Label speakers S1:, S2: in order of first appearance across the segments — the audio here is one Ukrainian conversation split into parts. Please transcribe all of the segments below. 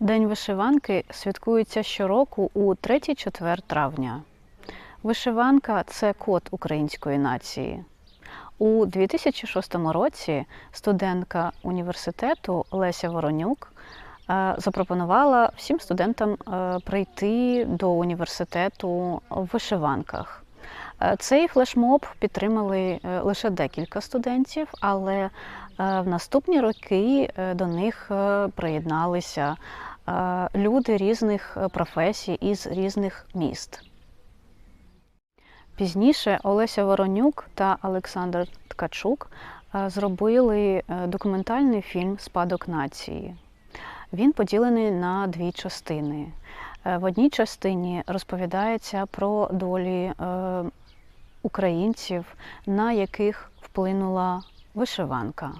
S1: День вишиванки святкується щороку у 3-4 травня. Вишиванка це код української нації. У 2006 році студентка університету Леся Воронюк е, запропонувала всім студентам е, прийти до університету в вишиванках. Е, Цей флешмоб підтримали е, лише декілька студентів, але е, в наступні роки до них приєдналися люди різних професій із різних міст. Пізніше Олеся Воронюк та Олександр Ткачук зробили документальний фільм Спадок нації. Він поділений на дві частини. В одній частині розповідається про долі українців, на яких вплинула вишиванка.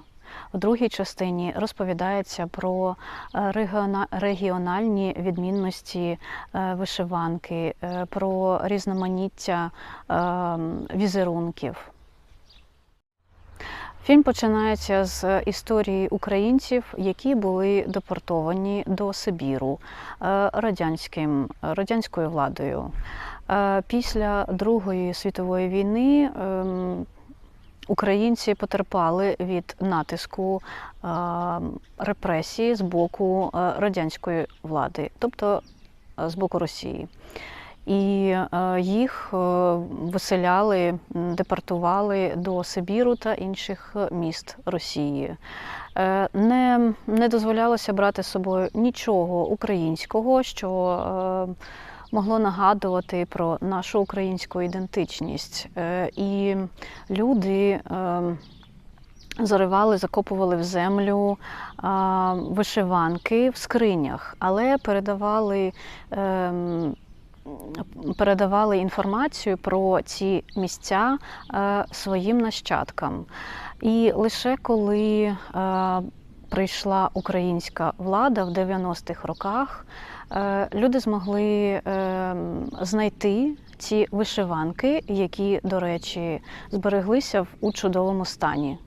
S1: В другій частині розповідається про е, регіональні відмінності е, вишиванки, е, про різноманіття візерунків. Фільм починається з історії українців, які були депортовані до Сибіру радянським, радянською владою. Е, Після Другої світової війни ем, українці потерпали від натиску е, репресії з боку е, радянської влади, тобто з боку Росії. І їх виселяли, депортували до Сибіру та інших міст Росії. Не, не дозволялося брати з собою нічого українського, що могло нагадувати про нашу українську ідентичність. Е, І люди е, заривали, закопували в землю вишиванки в скринях, але передавали. ем, Передавали інформацію про ці місця е, своїм нащадкам. І лише коли е, прийшла українська влада в 90-х роках, е, люди змогли е, знайти ці вишиванки, які, до речі, збереглися в у чудовому стані.